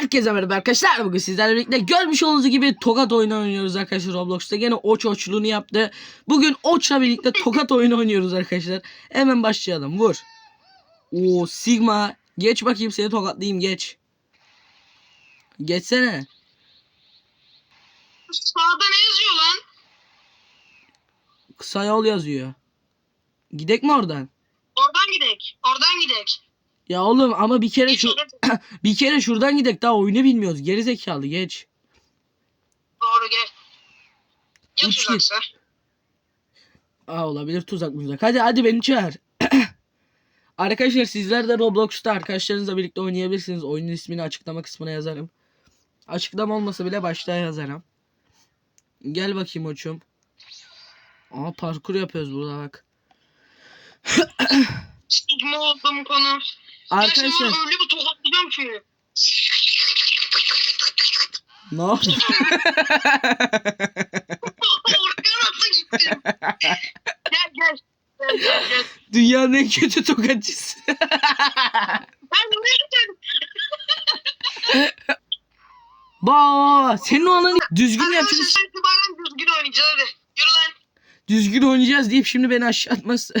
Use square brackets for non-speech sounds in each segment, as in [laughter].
Herkese merhaba arkadaşlar. Bugün sizlerle birlikte görmüş olduğunuz gibi tokat oyunu oynuyoruz arkadaşlar Roblox'ta. Gene oç oçluğunu yaptı. Bugün oçla birlikte tokat oyunu oynuyoruz arkadaşlar. Hemen başlayalım. Vur. Oo Sigma. Geç bakayım seni tokatlayayım geç. Geçsene. Sağda ne yazıyor lan? Kısa yol yazıyor. Gidek mi oradan? Oradan gidek. Oradan gidek. Ya oğlum ama bir kere şu. [coughs] bir kere şuradan gidek daha oyunu bilmiyoruz. Geri zekalı geç. Doğru gel. Ya Üç tuzaksa? Aa olabilir tuzak muzak. Hadi hadi beni çağır. [coughs] Arkadaşlar sizler de Roblox'ta arkadaşlarınızla birlikte oynayabilirsiniz. Oyunun ismini açıklama kısmına yazarım. Açıklama olmasa bile başta yazarım. Gel bakayım oçum. Aa parkur yapıyoruz burada bak. Stigma oldum konu. Arkadaşlar Gerçekten bir tokatlayacağım ki. ne [laughs] gel gel. Gel gel gel. Dünyanın en kötü tokatçısı. Ben gittim? Ba senin o alanı düzgün Arkadaşlar sen itibaren düzgün oynayacağız hadi. Yürü lan. Düzgün oynayacağız deyip şimdi beni aşağı atması.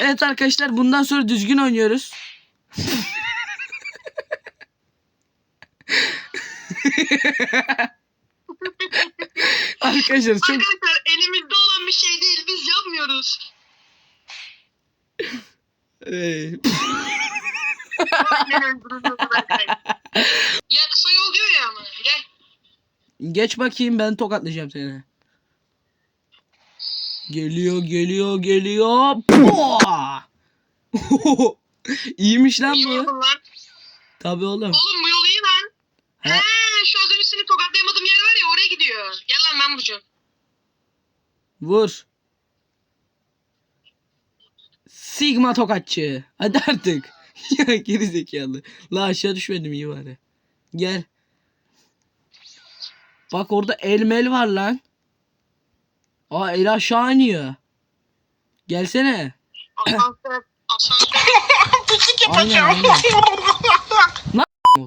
Evet arkadaşlar bundan sonra düzgün oynuyoruz. arkadaşlar çok Arkadaşlar elimizde olan bir şey değil. Biz yapmıyoruz. Ee, Aynen öldürüyoruz arkadaşlar. Ya kısa yol diyor ya ama. Gel. geç bakayım ben tokatlayacağım seni. Geliyor geliyor geliyor. [laughs] İyiymiş lan bu. Tabii oğlum. Oğlum bu yol iyi lan. He. He, şu az önce seni tokatlayamadığım yer var ya oraya gidiyor. Gel lan ben vuracağım. Vur. Sigma tokatçı. Hadi artık. [laughs] ya geri zekalı. La aşağı düşmedim iyi bari. Gel. Bak orada elmel var lan. Aa el aşağı iniyor. Gelsene. Asansör. Asansör. [laughs] Aynen aynen. [laughs] Ol.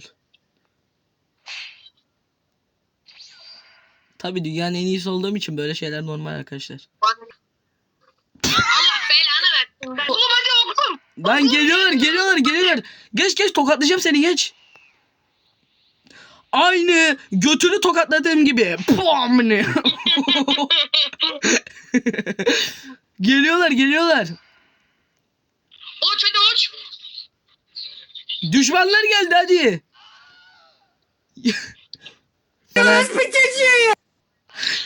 Tabi dünyanın en iyisi olduğum için böyle şeyler normal arkadaşlar. Allah belanı versin. ben. Oğlum hadi oğlum. Lan geliyorlar geliyorlar geliyorlar. Geç geç tokatlayacağım seni geç. Aynı götünü tokatladığım gibi. Pum ne? [laughs] [laughs] geliyorlar geliyorlar. Oç hadi oç. Düşmanlar geldi hadi. [laughs]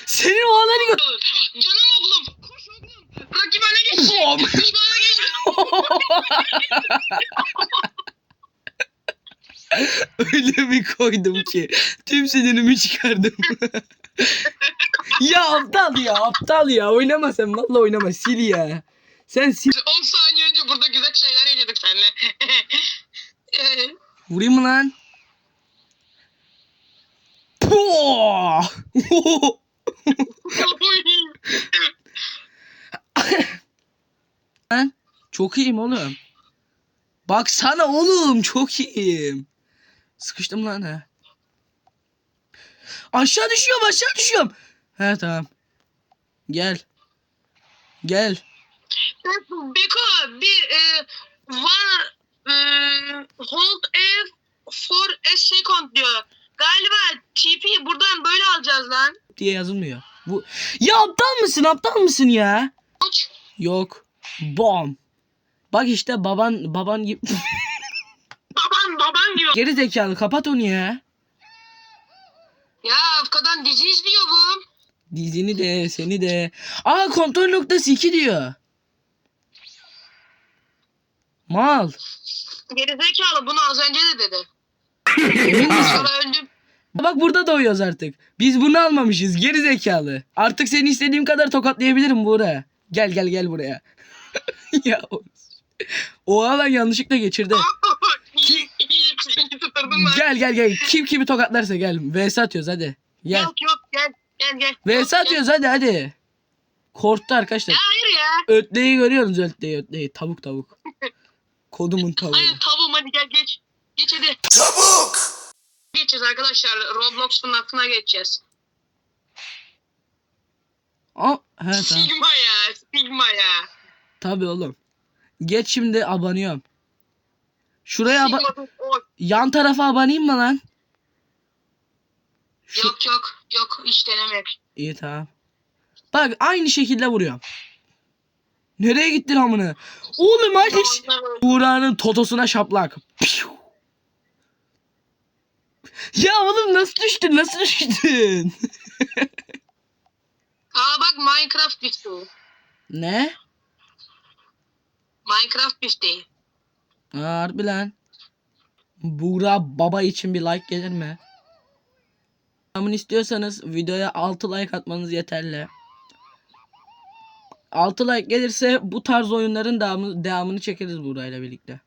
Senin o alanı gö- Canım oğlum. Koş oğlum. Rakip öne geç. Pum. Düşmana geç. [laughs] Öyle bir koydum ki tüm sinirimi çıkardım. Ya aptal ya aptal ya oynama sen valla oynama sil ya. Sen sil. 10 saniye önce burada güzel şeyler yaşadık seninle. [laughs] Vurayım mı lan? [laughs] Lan çok iyiyim oğlum. Baksana oğlum çok iyiyim. Sıkıştım lan ha. Aşağı düşüyorum aşağı düşüyorum. He tamam. Gel. Gel. Beko bir e, one e, hold F for a second diyor. Galiba TP buradan böyle alacağız lan. diye yazılmıyor. Bu Ya aptal mısın? Aptal mısın ya? Uç. Yok. Bom. Bak işte baban baban gibi [laughs] Baban baban diyor. geri zekalı kapat onu ya. Ya arkadan dizi izliyor bu. Dizini de seni de. Aa kontrol noktası 2 diyor. Mal. Gerizekalı bunu az önce de dedi. Emin misin? Sonra öldüm. Bak burada doyuyoruz artık. Biz bunu almamışız geri zekalı. Artık seni istediğim kadar tokatlayabilirim buraya. Gel gel gel buraya. [laughs] ya o, o alan yanlışlıkla geçirdi. [laughs] iyi, iyi. Gel gel gel. Kim kimi tokatlarsa gel. VS atıyoruz hadi. Gel. Yok yok gel gel gel. VS atıyoruz hadi hadi. Korktu arkadaşlar. Ya hayır ya. Ötleyi görüyorsunuz ötleyi ötleyi. Tavuk tavuk. [laughs] Kodumun tavuğu. Hayır tavuğum hadi gel geç. geç hadi. Çabuk! Geçeceğiz arkadaşlar. Roblox'un aklına geçeceğiz. Aa, he tamam. Sigma ya. Sigma ya. Tabii oğlum. Geç şimdi abanıyorum. Şuraya aba- Sigma o- yan tarafa abanayım mı lan? Şu- Yok yok. Yok hiç denemek. İyi tamam. Bak aynı şekilde vuruyorum. Nereye gittin amına? Oğlum hadi. Buğra'nın totosuna şaplak. Piu. Ya oğlum nasıl düştün? Nasıl düştün? [laughs] Aa bak Minecraft bifti. ne? Minecraft. Aa, Harbi lan. Buğra baba için bir like gelir mi? Tamamını istiyorsanız videoya 6 like atmanız yeterli. 6 like gelirse bu tarz oyunların devamı, devamını çekeriz Buğra'yla birlikte.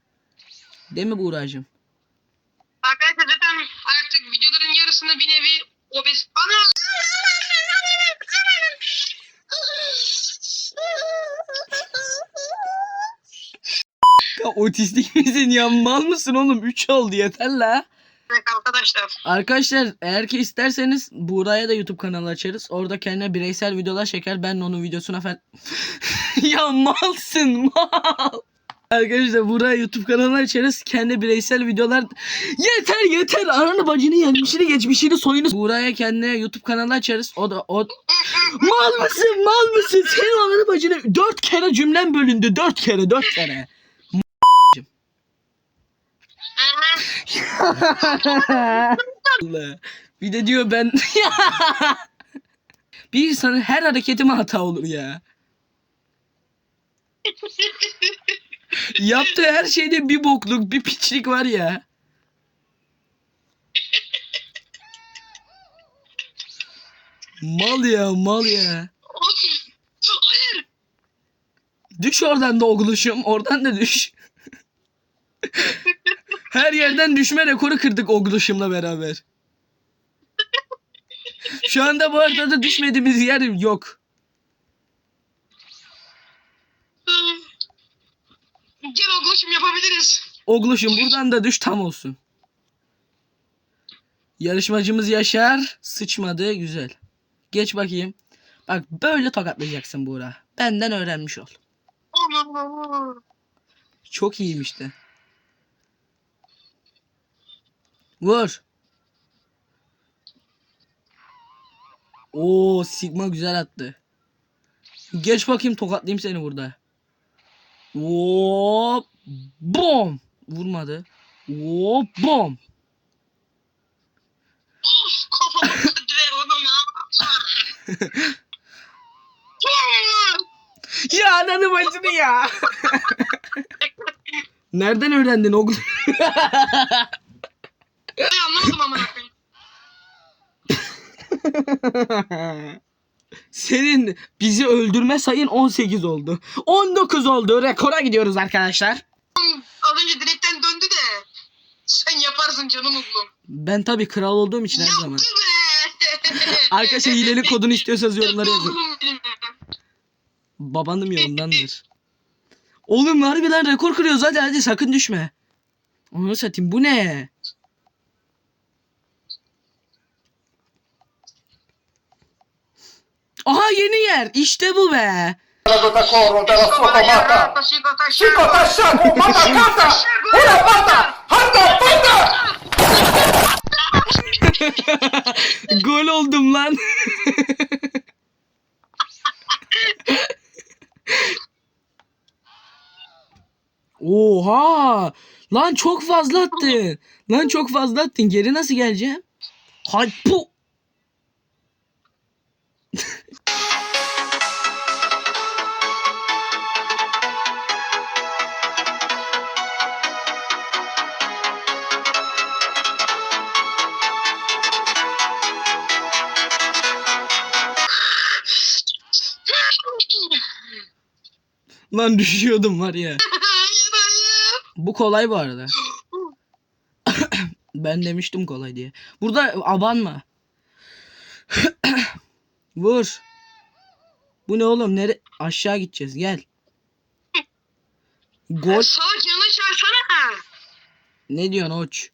Değil mi Buğra'cığım? Arkadaşlar zaten artık videoların yarısını bir nevi obez... Ana! Ya otistik [laughs] misin ya? Mal mısın oğlum? 3 oldu yeter la. Arkadaşlar. Arkadaşlar eğer ki isterseniz Buğra'ya da YouTube kanalı açarız. Orada kendine bireysel videolar çeker. Ben de onun videosuna falan... [laughs] ya malsın mal. Arkadaşlar Buğra'ya YouTube kanalı açarız. Kendi bireysel videolar... Yeter yeter. Ananı bacını yenmişini geçmişini soyunu... Buğra'ya kendine YouTube kanalı açarız. O da o... mal mısın mal mısın? Senin ananı bacını... Dört kere cümlem bölündü. Dört kere dört kere. Allah. Bir de diyor ben [laughs] bir insanın her hareketi mi hata olur ya? Yaptığı her şeyde bir bokluk, bir piçlik var ya. Mal ya, mal ya. Hayır. Düş oradan da ogluşum, oradan da düş. [laughs] Her yerden düşme rekoru kırdık ogluşumla beraber. Şu anda bu haritada düşmediğimiz yer yok. Gel oğlum yapabiliriz. Ogluşum buradan da düş tam olsun. Yarışmacımız Yaşar sıçmadı güzel. Geç bakayım. Bak böyle tokatlayacaksın Buğra. Benden öğrenmiş ol. Çok iyiymiş de. Vur. Oo Sigma güzel attı. Geç bakayım tokatlayayım seni burada. Hop. Bom. Vurmadı. Hop bom. Ya ananı bacını ya. [laughs] Nereden öğrendin o [laughs] Anlamadım amına koyayım. [laughs] Senin bizi öldürme sayın 18 oldu. 19 oldu. Rekora gidiyoruz arkadaşlar. Az önce direkten döndü de. Sen yaparsın canım oğlum. Ben tabii kral olduğum için her zaman. [laughs] [laughs] Arkadaşlar hilelik kodunu istiyorsanız yorumlara yazın. Babanım ya ondandır. Oğlum harbiden rekor kırıyoruz hadi hadi sakın düşme. Onu satayım bu ne? Aha yeni yer işte bu be. da corro della sottomata! Taşiko Chico. Tasciaco, mata canta! Una pata! Handa pata! Gol oldum lan. [laughs] Oha! Lan çok fazla attın. Lan çok fazla attın. Geri nasıl geleceğim? Hay pu. Lan düşüyordum var ya. [laughs] Bu kolay bu arada. [coughs] ben demiştim kolay diye. Burada abanma. [coughs] Vur. Bu ne oğlum? Nere aşağı gideceğiz. Gel. [laughs] Gol. Salak yana çağırsana. Ne diyorsun oç?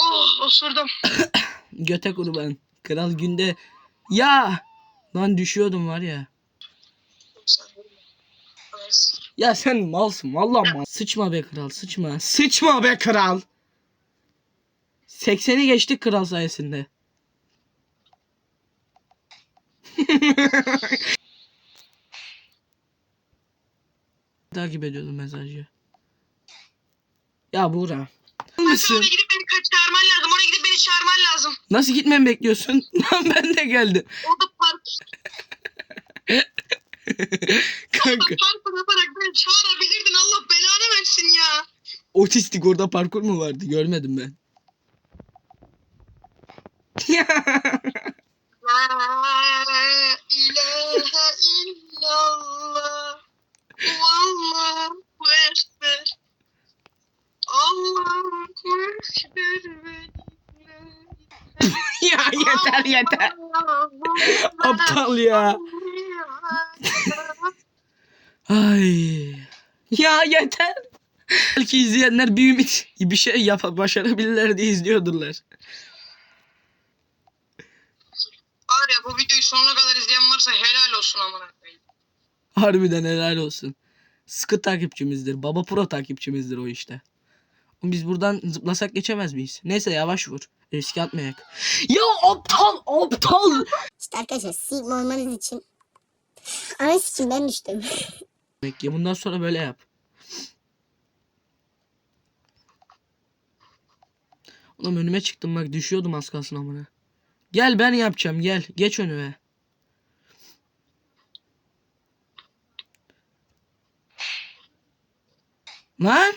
Oh osurdum. [coughs] Göte kurban. Kral günde. Ya! Lan düşüyordum var ya. Ya sen malsın vallahi mal. Sıçma be kral sıçma. Sıçma be kral. 80'i geçtik kral sayesinde. [laughs] Takip ediyordum mesajı. Ya Buğra. Mısın? Oraya gidip beni çağırman lazım. Oraya gidip beni çağırman lazım. Nasıl gitmemi bekliyorsun? Lan [laughs] ben de geldim. Orada park, [laughs] Kanka. park yaparak beni çağırabilirdin. Allah belanı versin ya. Otistik orada parkur mu vardı? Görmedim ben. [laughs] La ilahe illallah. Allahu ekber. Allahu ekber. [laughs] ya yeter yeter. Aptal ya. Ay. Ya yeter. Belki izleyenler bir ümit bir şey yap başarabilirler diye izliyordurlar. Var ya bu videoyu sonuna kadar izleyen varsa helal olsun amına koyayım. Harbiden helal olsun. Sıkı takipçimizdir. Baba pro takipçimizdir o işte. Biz buradan zıplasak geçemez miyiz? Neyse yavaş vur. Riske atmayak. Ya aptal aptal. İşte arkadaşlar Sigma olmanız için Ana için ben düştüm. [laughs] Ya bundan sonra böyle yap. Oğlum önüme çıktım bak düşüyordum az kalsın amına. Gel ben yapacağım gel. Geç önüme. Lan!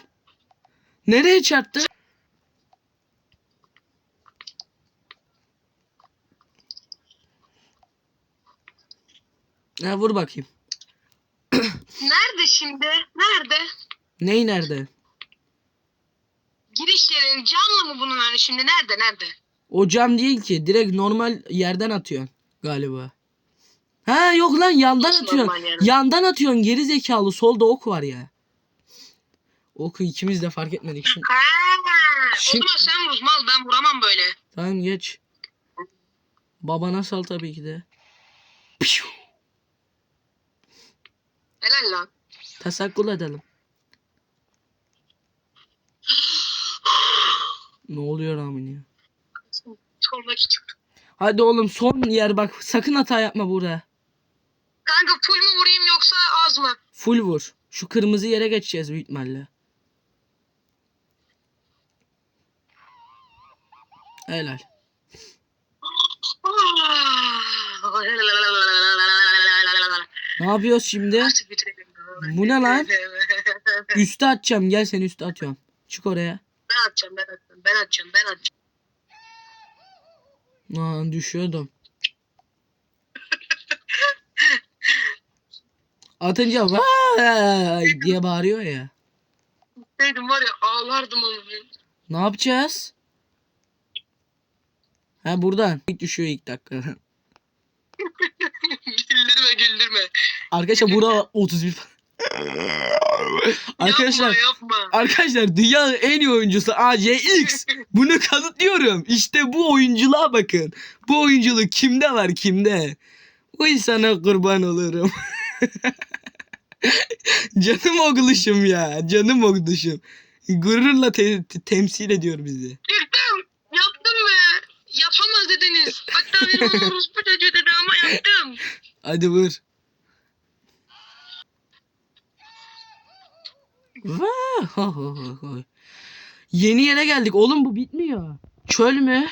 Nereye çarptı? Ha vur bakayım. Şimdi? Nerede? Ney nerede? Girişleri canlı mı bunun hani şimdi? Nerede? Nerede? O cam değil ki. Direkt normal yerden atıyorsun galiba. Ha yok lan yandan Nasıl atıyorsun. Yandan atıyorsun geri zekalı. Solda ok var ya. Oku ikimiz de fark etmedik. Şimdi, Ha, Şimdi- o zaman sen vur mal ben vuramam böyle. tamam geç. Babana sal tabii ki de. Piu. Helal lan. Tesakkül edelim. Ne oluyor amin ya? Hadi oğlum son yer bak. Sakın hata yapma burada. Kanka full mu vurayım yoksa az mı? Full vur. Şu kırmızı yere geçeceğiz büyük ihtimalle. Helal. [laughs] Ne yapıyoruz şimdi? Artık bitirelim. Bu ne lan? [laughs] Üste atacağım. Gel seni üste atıyorum. Çık oraya. Ben atacağım ben atacağım ben atacağım ben atacağım. Lan düşüyordum. [laughs] Atınca vay diye bağırıyor ya. Dedim var ya ağlardım onu. Ne yapacağız? Ha buradan. İlk düşüyor ilk dakika. [laughs] güldürme güldürme. Arkadaşlar burada 31 Arkadaşlar Yapma yapma. Arkadaşlar dünyanın en iyi oyuncusu ACX. [laughs] Bunu kanıtlıyorum. İşte bu oyunculuğa bakın. Bu oyunculuk kimde var kimde? Uy sana kurban olurum. [laughs] canım oğluşum ya. Canım oğluşum. Gururla te- te- temsil ediyor bizi. Yaptım. Yaptım mı? Yapamaz dediniz. Hatta benim [laughs] orospu çocuğu dedi ama yaptım. Hadi vur. Yeni yere geldik. Oğlum bu bitmiyor. Çöl mü?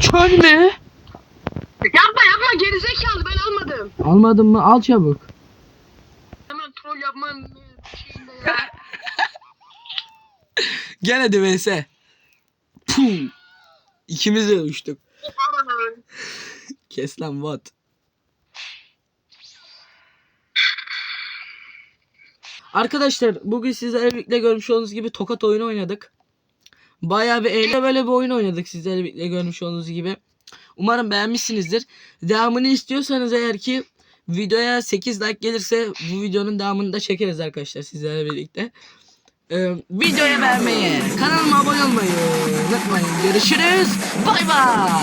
Çöl mü? Yapma yapma gerizekalı ben almadım. Almadın mı? Al çabuk. Hemen troll yapmam şeyinde ya. [laughs] Gel hadi vs. Puh. İkimiz de uçtuk. Kes lan what? Arkadaşlar bugün sizlerle birlikte görmüş olduğunuz gibi tokat oyunu oynadık. Bayağı bir eğlenceli böyle bir oyun oynadık sizlerle birlikte görmüş olduğunuz gibi. Umarım beğenmişsinizdir. Devamını istiyorsanız eğer ki videoya 8 like gelirse bu videonun devamını da çekeriz arkadaşlar sizlerle birlikte. Ee, videoyu beğenmeyi, kanalıma abone olmayı unutmayın. Görüşürüz. Bay bay.